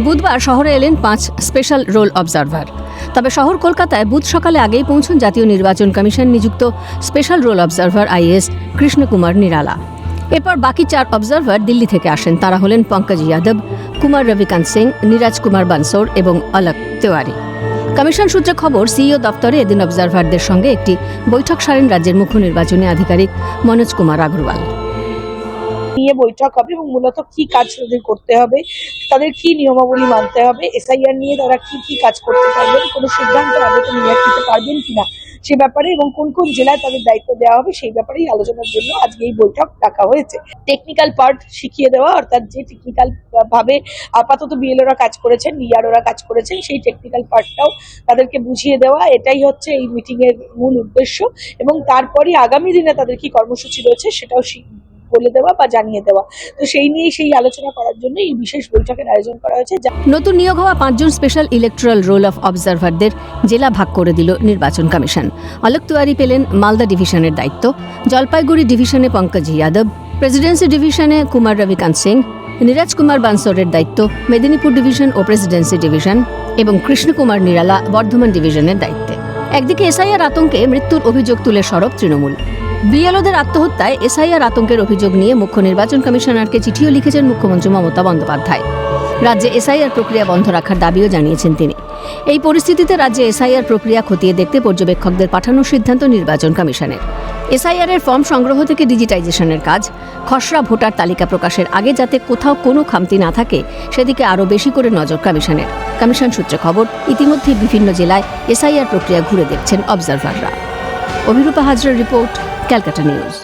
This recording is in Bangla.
বুধবার শহরে এলেন পাঁচ স্পেশাল রোল অবজারভার। তবে শহর কলকাতায় বুধ সকালে আগেই পৌঁছন জাতীয় নির্বাচন কমিশন নিযুক্ত special roll observer IS Krishnakumar Nirala. এরপর বাকি চার অবজারভার দিল্লি থেকে আসেন। তারা হলেন পঙ্কজ যাদব, কুমার রবিকান্ত সিং, নীরাজ কুমার বানসোর এবং অলক তেওয়ারি। কমিশন সূত্রে খবর, সিইও দপ্তরে এদিন অবজারভারদের সঙ্গে একটি বৈঠক সারেন রাজ্যের মুখ্য নির্বাচনী আধিকারিক মনোজ কুমার আগরওয়াল। নিয়ে বৈঠক হবে এবং মূলত কি কাজ তাদের করতে হবে, তাদের কি নিয়মাবলী মানতে হবে এসআইআর নিয়ে তারা কি কি কাজ করতে পারবেন কোনো সিদ্ধান্ত আদতে নিয়ে নিতে পারবেন কিনা সে ব্যাপারে এবং কোন কোন জেলায় তাদের দায়িত্ব দেওয়া হবে সেই ব্যাপারেই আলোচনার জন্য আজকে এই বৈঠক ডাকা হয়েছে। টেকনিক্যাল পার্ট শিখিয়ে দেওয়া, অর্থাৎ যে টেকনিক্যাল ভাবে আপাতত বিএলওরা কাজ করেছেন বিআরওরা কাজ করেছেন, সেই টেকনিক্যাল পার্টটাও তাদেরকে বুঝিয়ে দেওয়া, এটাই হচ্ছে এই মিটিংয়ের মূল উদ্দেশ্য এবং তারপরে আগামী দিনে তাদের কি কর্মসূচি রয়েছে সেটাও বলে দেওয়া বা জানিয়ে দেওয়া। তো সেই নিয়ে সেই আলোচনা করার জন্য এই বিশেষ বৈঠকের আয়োজন করা হয়েছে নতুন নিয়োগ হওয়া পাঁচজন স্পেশাল ইলেকট্রাল রোল অফ অবজারভারদের জেলা ভাগ করে দিল নির্বাচন কমিশন। অলোক তিওয়ারি পেলেন মালদা ডিভিশনের দায়িত্ব। জলপাইগুড়ি ডিভিশনে পঙ্কজ যাদব প্রেসিডেন্সি ডিভিশনে কুমার রবিকান্ত সিং, নীরাজ কুমার বানসোরের দায়িত্ব মেদিনীপুর ডিভিশন ও প্রেসিডেন্সি ডিভিশন এবং কৃষ্ণকুমার নিরালা বর্ধমান ডিভিশনের দায়িত্বে। একদিকে এসআইআর আতঙ্কে মৃত্যুর অভিযোগ তুলে সরব তৃণমূল। বিএলওদের আত্মহত্যায় এসআইআর আতঙ্কের অভিযোগ নিয়ে মুখ্য নির্বাচন কমিশনারকে চিঠিও লিখেছেন মুখ্যমন্ত্রী মমতা বন্দ্যোপাধ্যায়। রাজ্যে এসআইআর প্রক্রিয়া বন্ধ রাখার দাবিও জানিয়েছেন তিনি। এই পরিস্থিতিতে রাজ্যে এসআইআর প্রক্রিয়া খতিয়ে দেখতে পর্যবেক্ষকদের পাঠানোর সিদ্ধান্ত নির্বাচন কমিশনের। এসআইআর এর ফর্ম সংগ্রহ থেকে ডিজিটাইজেশনের কাজ, খসড়া ভোটার তালিকা প্রকাশের আগে যাতে কোথাও কোনো খামতি না থাকে, সেদিকে আরও বেশি করে নজর কমিশনের। কমিশন সূত্রে খবর ইতিমধ্যে বিভিন্ন জেলায় এসআইআর প্রক্রিয়া ঘুরে দেখছেন অবজারভাররা। অভিরূপা হাজরার রিপোর্ট ক্যালকাটা নিউজ